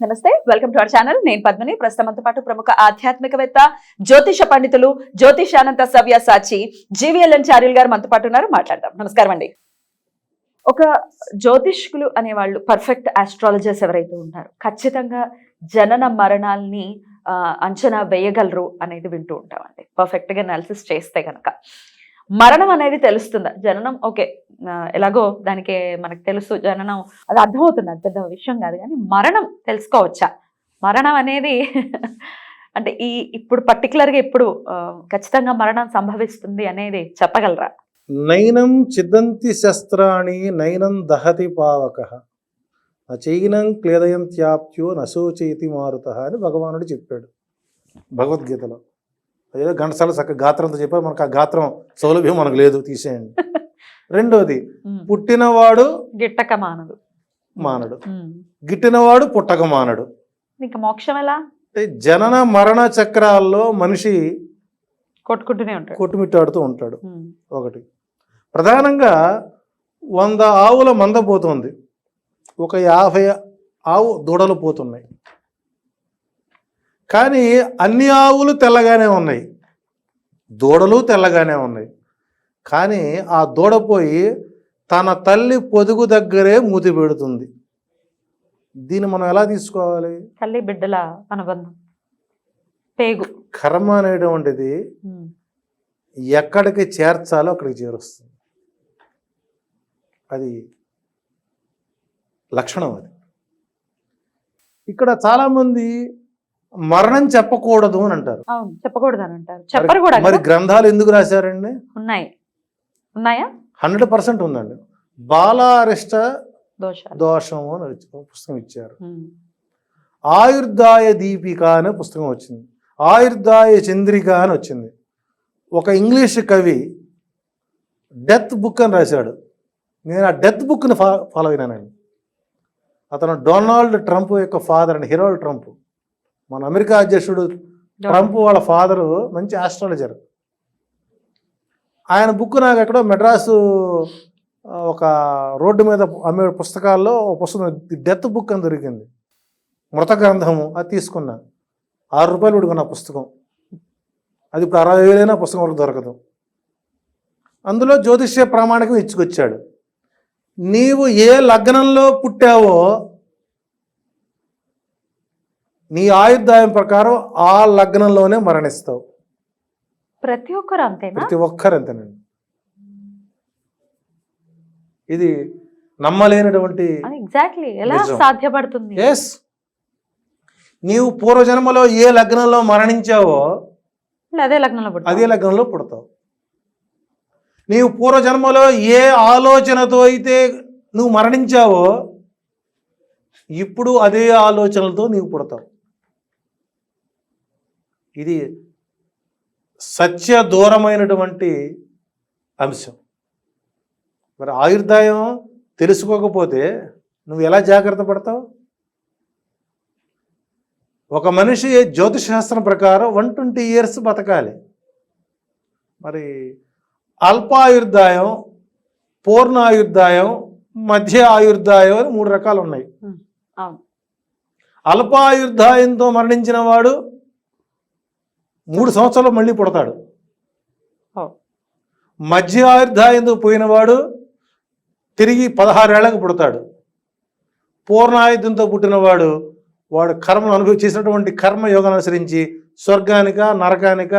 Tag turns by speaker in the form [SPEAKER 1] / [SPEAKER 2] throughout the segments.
[SPEAKER 1] నమస్తే welcome to our channel నేను పద్మని. ప్రస్తుతంతో పాటు ప్రముఖ ఆధ్యాత్మికవేత్త జ్యోతిష పండితులు జ్యోతిషానంత సవ్య సాచి జీవీఎల్ఎన్ చార్యుల్ గారు మనతో పాటు ఉన్నారు. మాట్లాడదాం. నమస్కారం అండి. ఒక జ్యోతిష్కులు అనేవాళ్ళు పర్ఫెక్ట్ ఆస్ట్రాలజర్స్ ఎవరైతే ఉంటారు ఖచ్చితంగా జనన మరణాల్ని అంచనా వేయగలరు అనేది వింటూ ఉంటామండి. పర్ఫెక్ట్గా అనాలిసిస్ చేస్తే కనుక మరణం అనేది తెలుస్తుందా? జననం ఓకే. ఎలాగో దానికి మనకు తెలుసు జననం. అది అర్థమవుతుంది అది పెద్ద విషయం కాదు కానీ మరణం తెలుసుకోవచ్చా? మరణం అనేది అంటే ఈ ఇప్పుడు పర్టికులర్గా ఇప్పుడు ఖచ్చితంగా మరణం సంభవిస్తుంది అనేది చెప్పగలరా?
[SPEAKER 2] నైనం చిదంతి శస్త్రాణి నైనం దహతి పావక. క్లేదయం క్లేదయంత్యాప్త్యో నశోచయితి మారుత అని భగవానుడు చెప్పాడు భగవద్గీతలో. అదేదో ఘంటసాల చక్క గాత్రంతో చెప్పారు. మనకు ఆ గాత్రం సౌలభ్యం మనకు లేదు తీసేయండి. రెండోది. పుట్టినవాడు
[SPEAKER 1] గిట్టక
[SPEAKER 2] మానడు.
[SPEAKER 1] ఉమ్.
[SPEAKER 2] గిట్టినవాడు పుట్టక మానడు
[SPEAKER 1] ఇంకా మోక్షం ఎలా?
[SPEAKER 2] అంటే జనన మరణ చక్రాల్లో మనిషి
[SPEAKER 1] కొట్టుకుంటూనే ఉంటాడు.
[SPEAKER 2] కొట్టుమిట్టాడుతూ ఉంటాడు. ఒకటి. ప్రధానంగా వంద ఆవుల మంద పోతుంది. ఒక యాభై ఆవు దూడలు పోతున్నాయి. కానీ అన్ని ఆవులు తెల్లగానే ఉన్నాయి. దూడలు తెల్లగానే ఉన్నాయి. కానీ ఆ దూడ పోయి తన తల్లి పొదుగు దగ్గరే మూతి పెడుతుంది. దీన్ని మనం ఎలా తీసుకోవాలి?
[SPEAKER 1] తల్లి బిడ్డల అనుబంధం. పేగు.
[SPEAKER 2] కర్మ అనేటువంటిది. ఎక్కడికి చేర్చాలో అక్కడికి చేరుస్తుంది. అది లక్షణం అది. ఇక్కడ చాలామంది మరణం చెప్పకూడదు అని అంటారు.
[SPEAKER 1] చెప్పకూడదు అని అంటారు. చెప్పరు కూడా.
[SPEAKER 2] మరి? గ్రంథాలు ఎందుకు రాశారండి?
[SPEAKER 1] ఉన్నాయి. ఉన్నాయా?
[SPEAKER 2] హండ్రెడ్ పర్సెంట్ ఉందండి. బాలారిష్ట దోషము అని పుస్తకం ఇచ్చారు. ఆయుర్దాయ దీపిక అనే పుస్తకం వచ్చింది. ఆయుర్దాయ చంద్రిక అని వచ్చింది. ఒక ఇంగ్లీష్ కవి డెత్ బుక్ అని రాశాడు. నేను ఆ డెత్ బుక్ని ఫా ఫాలో అయినానండి. అతను డొనాల్డ్ ట్రంప్ యొక్క ఫాదర్ అండి హిరోల్డ్ ట్రంప్. మన అమెరికా అధ్యక్షుడు ట్రంప్ వాళ్ళ ఫాదరు మంచి ఆస్ట్రాలజర్. ఆయన బుక్ నాకు ఎక్కడో మెడ్రాసు ఒక రోడ్డు మీద అమ్మే పుస్తకాల్లో ఒక పుస్తకం డెత్ బుక్ అని దొరికింది. మృత గ్రంథము అది తీసుకున్నా. ఆరు రూపాయలు పెట్టుకున్న పుస్తకం. అది ఇప్పుడు అరవై వేలైనా పుస్తకం వరకు దొరకదు. అందులో జ్యోతిష్య ప్రామాణికం ఇచ్చుకొచ్చాడు. నీవు ఏ లగ్నంలో పుట్టావో నీ ఆయుర్దాయం ప్రకారం ఆ లగ్నంలోనే మరణిస్తావు.
[SPEAKER 1] ప్రతి ఒక్కరు అంతేనా?
[SPEAKER 2] ప్రతి ఒక్కరు అంతేనండి. ఇది నమ్మలేనటువంటి
[SPEAKER 1] ఎగ్జాక్ట్లీ ఎలా. సాధ్యపడుతుంది?
[SPEAKER 2] ఎస్ నీవు పూర్వజన్మలో ఏ లగ్నంలో మరణించావో
[SPEAKER 1] అదే లగ్నంలో.
[SPEAKER 2] అదే లగ్నంలో పుడతావు. నీవు పూర్వజన్మలో ఏ ఆలోచనతో అయితే నువ్వు మరణించావో ఇప్పుడు అదే ఆలోచనలతో నీవు పుడతావు. ఇది సత్య దూరమైనటువంటి అంశం. మరి ఆయుర్దాయం తెలుసుకోకపోతే నువ్వు ఎలా జాగ్రత్త పడతావు? ఒక మనిషి జ్యోతిష్ శాస్త్రం ప్రకారం వన్ ట్వంటీ ఇయర్స్ బతకాలి. మరి అల్పాయుర్దాయం పూర్ణ ఆయుర్దాయం మధ్య ఆయుర్దాయం అని మూడు రకాలు ఉన్నాయి. అల్పాయుర్దాయంతో మరణించిన వాడు మూడు సంవత్సరాలు మళ్ళీ పుడతాడు. మధ్య ఆయుర్దాయంతో పోయినవాడు తిరిగి పదహారేళ్ళకు పుడతాడు పూర్ణాయుధంతో పుట్టినవాడు వాడు కర్మను అనుభవి చేసినటువంటి కర్మ యోగాన్ని అనుసరించి స్వర్గానిక నరకానిక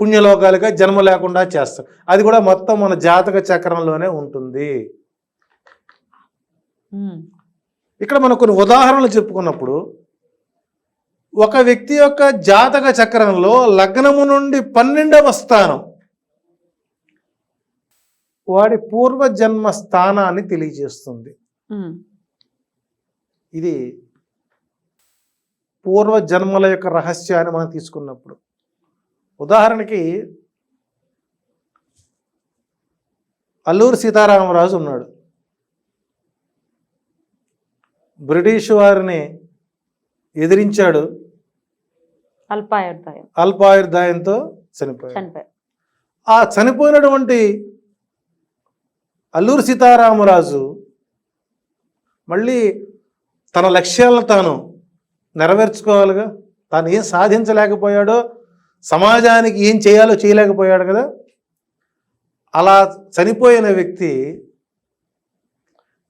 [SPEAKER 2] పుణ్యలోకాలిక జన్మ లేకుండా చేస్తాడు అది కూడా మొత్తం మన జాతక చక్రంలోనే ఉంటుంది. ఇక్కడ మనం కొన్ని ఉదాహరణలు చెప్పుకున్నప్పుడు ఒక వ్యక్తి యొక్క జాతక చక్రంలో లగ్నము నుండి పన్నెండవ స్థానం. వాడి పూర్వజన్మ స్థానాన్ని తెలియజేస్తుంది. ఇది పూర్వజన్మల యొక్క రహస్యాన్ని మనం తీసుకున్నప్పుడు. ఉదాహరణకి అల్లూరు సీతారామరాజు ఉన్నాడు. బ్రిటిష్ వారిని ఎదిరించాడు.
[SPEAKER 1] అల్పాయుర్దాయం.
[SPEAKER 2] అల్పాయుర్దాయంతో చనిపోయాడు.
[SPEAKER 1] చనిపోయారు
[SPEAKER 2] ఆ చనిపోయినటువంటి అల్లూరు సీతారామరాజు మళ్ళీ తన లక్ష్యాలను తాను నెరవేర్చుకోవాలిగా తాను ఏం సాధించలేకపోయాడో సమాజానికి ఏం చేయాలో చేయలేకపోయాడు కదా. అలా చనిపోయిన వ్యక్తి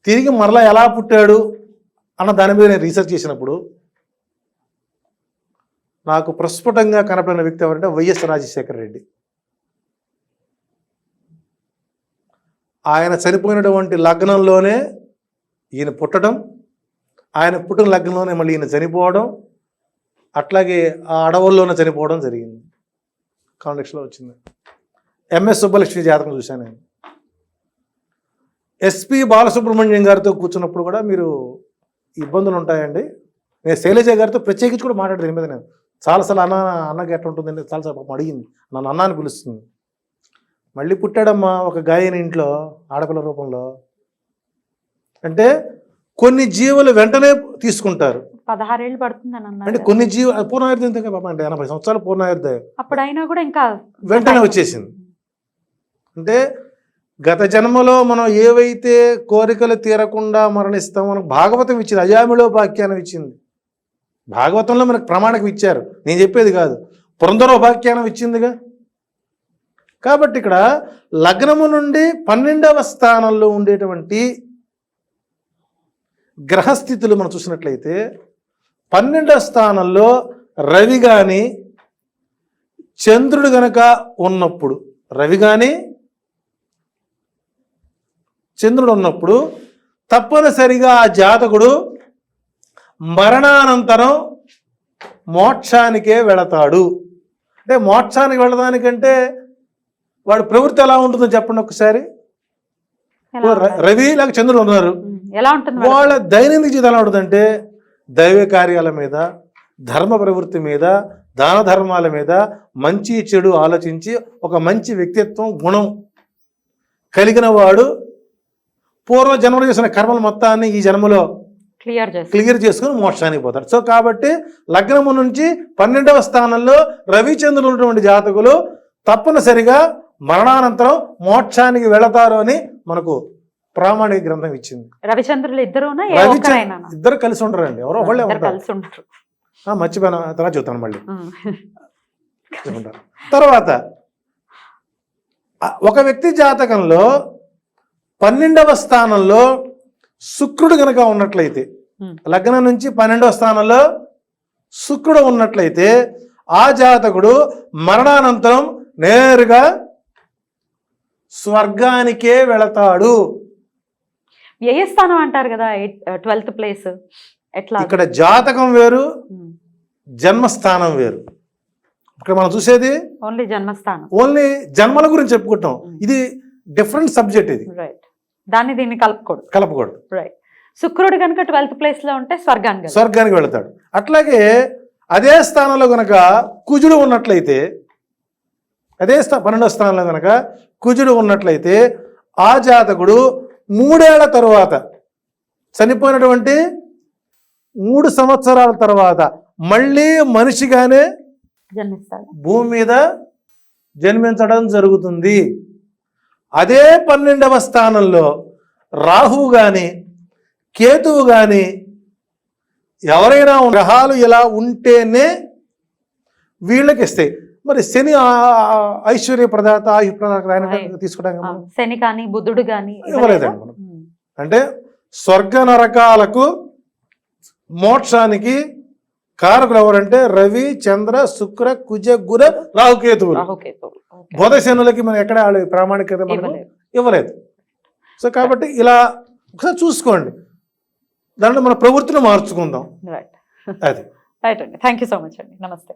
[SPEAKER 2] తిరిగి మరలా ఎలా పుట్టాడు అన్న దాని మీద నేను రీసెర్చ్ చేసినప్పుడు నాకు ప్రస్ఫుటంగా కనపడిన వ్యక్తి ఎవరంటే వైఎస్ రాజశేఖర రెడ్డి. ఆయన చనిపోయినటువంటి లగ్నంలోనే ఈయన పుట్టడం ఆయన పుట్టిన లగ్నంలోనే మళ్ళీ ఈయన చనిపోవడం అట్లాగే ఆ అడవుల్లోనే చనిపోవడం జరిగింది. కాంటెక్స్లో వచ్చింది. ఎంఎస్ సుబ్బలక్ష్మి జాతకం చూశాను నేను. ఎస్పి బాలసుబ్రహ్మణ్యం గారితో కూర్చున్నప్పుడు కూడా మీరు ఇబ్బందులు ఉంటాయండి. నేను శైలజ గారితో ప్రత్యేకించి కూడా మాట్లాడేది దీని మీద నేను చాలాసార్లు అన్న అన్నకి ఎట్లా ఉంటుందండి చాలాసార్లు పాపం అడిగింది. నన్ను అన్నాన్ని పిలుస్తుంది. మళ్ళీ పుట్టాడమ్మా ఒక గాయని ఇంట్లో ఆడపిల్ల రూపంలో. అంటే కొన్ని జీవులు వెంటనే తీసుకుంటారు.
[SPEAKER 1] పదహారేళ్ళు పడుతుందని
[SPEAKER 2] అంటే కొన్ని జీవ పూర్ణాయుర్ధం ఎంత పాపం అంటే ఎనభై సంవత్సరాలు
[SPEAKER 1] అప్పుడు అయినా కూడా ఇంకా
[SPEAKER 2] వెంటనే వచ్చేసింది. అంటే గత జన్మలో మనం ఏవైతే కోరికలు తీరకుండా మరణిస్తామో మనకు భాగవతం ఇచ్చింది అజామిలో వాక్యానం ఇచ్చింది. భాగవతంలో మనకు ప్రమాణకం ఇచ్చారు. నేను చెప్పేది కాదు. పురంధరోపాఖ్యానం ఇచ్చిందిగా. కాబట్టి ఇక్కడ లగ్నము నుండి పన్నెండవ స్థానంలో ఉండేటువంటి గ్రహస్థితులు మనం చూసినట్లయితే పన్నెండవ స్థానంలో రవి కానీ చంద్రుడు గనక ఉన్నప్పుడు రవి కానీ చంద్రుడు ఉన్నప్పుడు తప్పనిసరిగా ఆ జాతకుడు మరణానంతరం మోక్షానికే వెళతాడు. అంటే మోక్షానికి వెళ్ళడానికంటే వాడి ప్రవృత్తి ఎలా ఉంటుందో చెప్పండి ఒకసారి? రవి లేక చంద్రుడు ఉన్నారు.
[SPEAKER 1] ఎలా ఉంటుంది వాళ్ళ
[SPEAKER 2] వాళ్ళ దైనందిక జీవితం ఎలా ఉంటుందంటే దైవ కార్యాల మీద ధర్మ ప్రవృత్తి మీద దాన ధర్మాల మీద మంచి చెడు ఆలోచించి ఒక మంచి వ్యక్తిత్వం గుణం కలిగిన వాడు పూర్వ జన్మలో చేసిన కర్మల మొత్తాన్ని ఈ జన్మలో
[SPEAKER 1] క్లియర్ చేసి
[SPEAKER 2] క్లియర్ చేసుకుని మోక్షానికి పోతాడు సో కాబట్టి లగ్నము నుంచి పన్నెండవ స్థానంలో రవిచంద్రులు ఉన్నటువంటి జాతకులు తప్పనిసరిగా మరణానంతరం మోక్షానికి వెళతారు అని మనకు ప్రామాణిక గ్రంథం ఇచ్చింది.
[SPEAKER 1] రవిచంద్రులు ఒక్కరైనా
[SPEAKER 2] ఇద్దరు కలిసి ఉంటారండి ఎవరో ఒకళ్ళే
[SPEAKER 1] ఇద్దరు
[SPEAKER 2] ఉంటారు. మర్చిపోయాను. తర్వాత చెప్తాను మళ్ళీ. తర్వాత ఒక వ్యక్తి జాతకంలో పన్నెండవ స్థానంలో శుక్రుడు గనక ఉన్నట్లయితే. లగ్నం నుంచి పన్నెండవ స్థానంలో శుక్రుడు ఉన్నట్లయితే ఆ జాతకుడు మరణానంతరం నేరుగా స్వర్గానికే వెళతాడు.
[SPEAKER 1] వ్యయ స్థానం అంటారు కదా ట్వెల్త్ ప్లేస్? ఎట్లా?
[SPEAKER 2] ఇక్కడ జాతకం వేరు. జన్మస్థానం వేరు. ఇక్కడ మనం చూసేది
[SPEAKER 1] ఓన్లీ జన్మస్థానం.
[SPEAKER 2] ఓన్లీ జన్మల గురించి చెప్పుకుంటాం. ఇది డిఫరెంట్ సబ్జెక్ట్ ఇది.
[SPEAKER 1] రైట్ దాన్ని దీన్ని కలుపుకోడు.
[SPEAKER 2] కలపకూడదు
[SPEAKER 1] రైట్ శుక్రుడు కనుక ట్వెల్త్ ప్లేస్లో ఉంటే స్వర్గానికి.
[SPEAKER 2] స్వర్గానికి వెళతాడు. అట్లాగే అదే స్థానంలో గనక కుజుడు ఉన్నట్లయితే అదే స్థా పన్నెండో స్థానంలో గనక కుజుడు ఉన్నట్లయితే ఆ జాతకుడు మూడేళ్ళ తరువాత చనిపోయినటువంటి మూడు సంవత్సరాల తర్వాత మళ్ళీ మనిషిగానే
[SPEAKER 1] జన్మిస్తాడు.
[SPEAKER 2] భూమి మీద జన్మించడం జరుగుతుంది. అదే పన్నెండవ స్థానంలో రాహువు కానీ కేతువు కానీ ఎవరైనా గ్రహాలు ఇలా ఉంటేనే వీళ్ళకి ఇస్తాయి మరి శని ఐశ్వర్య ప్రదాత ఆయు ప్రదాత. తీసుకోవడానికి
[SPEAKER 1] శని కానీ బుద్ధుడు కానీ
[SPEAKER 2] ఇవ్వలేదండి మనం. అంటే స్వర్గ నరకాలకు మోక్షానికి కారకులు ఎవరంటే రవి చంద్ర శుక్ర కుజ గుర రాహుకేతువులు
[SPEAKER 1] ఓకే.
[SPEAKER 2] బోధశనులకి మనం ఎక్కడ ప్రామాణికత. ఇవ్వలేదు సో కాబట్టి ఇలా ఒకసారి చూసుకోండి. దాంట్లో మన ప్రవృత్తిని మార్చుకుందాం.
[SPEAKER 1] రైట్
[SPEAKER 2] అది.
[SPEAKER 1] రైట్ అండి థ్యాంక్ యూ సో మచ్ అండి నమస్తే